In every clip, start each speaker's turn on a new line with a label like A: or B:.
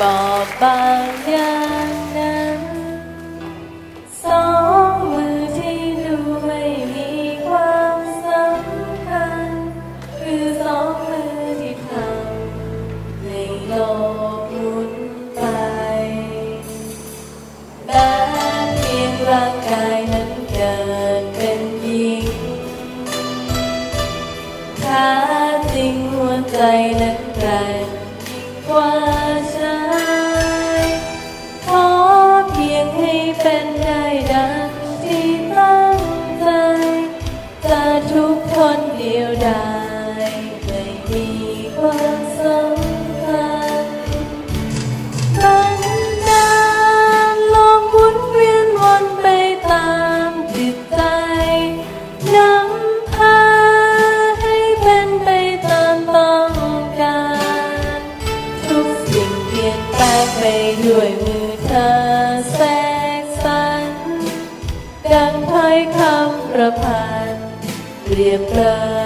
A: บอบบางอย่างนั้นสองมือที่ดูไม่มีความสำคัญ คือสองมือที่ทำในโลกหมุนไปแต่เพียงร่างกายนั้นเกิดเป็นหญิงถ้าจริงหัวใจนั้นแรงกว่า กายไม่มีความสำคันลลองบุเวียนวนไปตามจิตใจนำพาให้เป็นไปตามต้องการ ทุกสิ่งเปลี่ยนแปลงไปด้วยมือเธอแทรกสรรดังถ้คำประพันธ์เรียบร้อ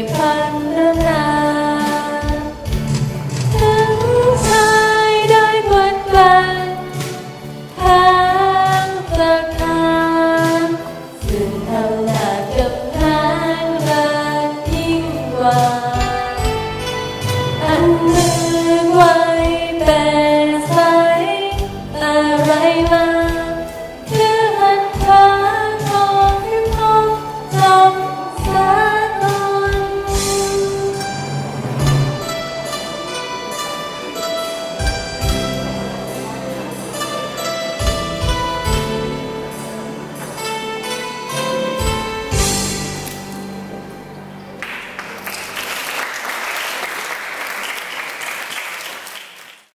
A: play.